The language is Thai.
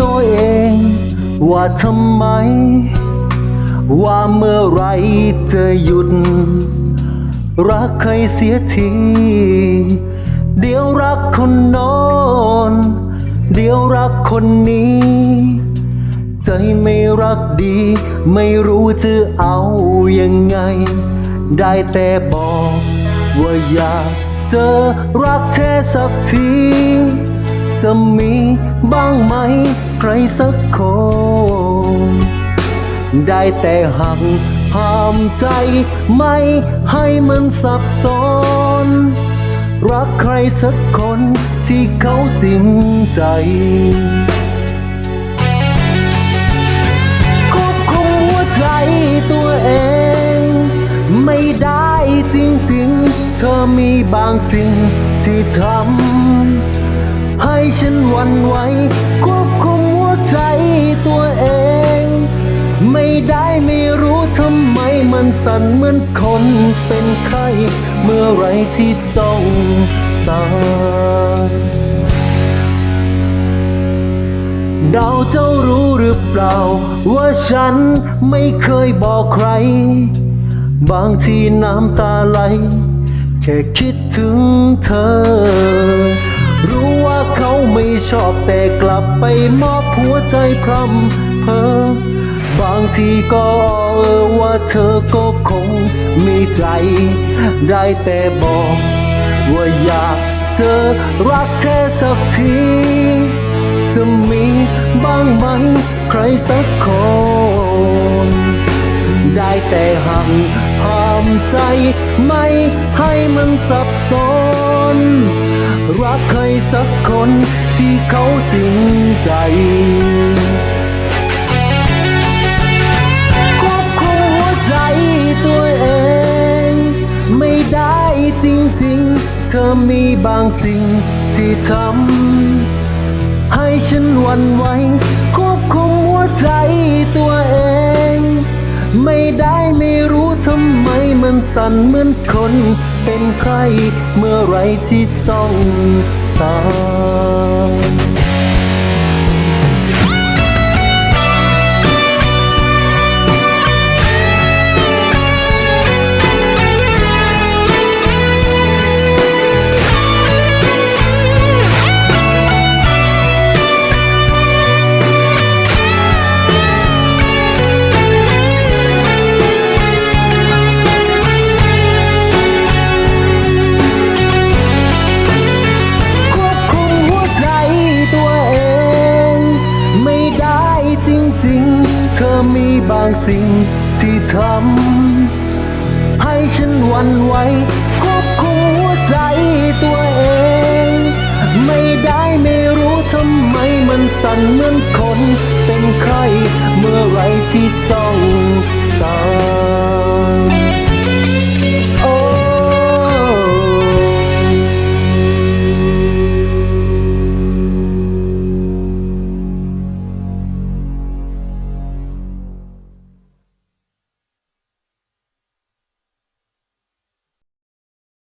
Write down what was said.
ตัวเอง ว่าทำไม ว่าเมื่อไรจะหยุด รักใครเสียที เดี๋ยวรักคนนอน เดี๋ยวรักคนนี้ ใจไม่รักดี ไม่รู้จะเอายังไง ได้แต่บอก ว่าอยากเจอรักแท้สักที จะมีบ้างไหมใครสักคน ได้แต่หักห้ามใจไม่ให้มันสับสน รักใครสักคนที่เขาจริงใจควบคุมหัวใจตัวเอง ไม่ได้จริงๆ เธอมีบางสิ่งที่ทำ ให้ฉันวันไหวควบคุมหัวใจตัวเอง ไม่ได้ไม่รู้ทำไมมันสั่นเหมือนคนเป็นไข้เมื่อไรที่ต้องตายดาวเจ้ารู้หรือเปล่า ว่าฉันไม่เคยบอกใคร บางทีน้ำตาไหล แค่คิดถึงเธอ รู้ว่าเขาไม่ชอบแต่กลับไปมอบหัวใจพร่ำเพอบางทีก็เออว่าเธอก็คงมีใจ ได้แต่บอก ว่าอยากเจอรักแท้สักที จะมีบ้างไหมใครสักคน ได้แต่หักห้ามใจไม่ให้มันสับสน รักใครสักคนที่เขาจริงใจควบคุมหัวใจตัวเอง ไม่ได้จริงๆ เธอมีบางสิ่งที่ทำให้ฉันหวันไหวควบคุมหัวใจตัวเอง ไม่ได้ไม่รู้ำไมมันสั่นเหมือนคนเป็นใคร เมื่อไรที่ต้องตาย อมีบางสิ่งที่ทำให้ฉันหวันไหวควบคุมหัวใจตัวเอง ไม่ได้ไม่รู้ทำไมมันสั่นเหมือนคนเป็นใครเมื่อไรที่ต้อง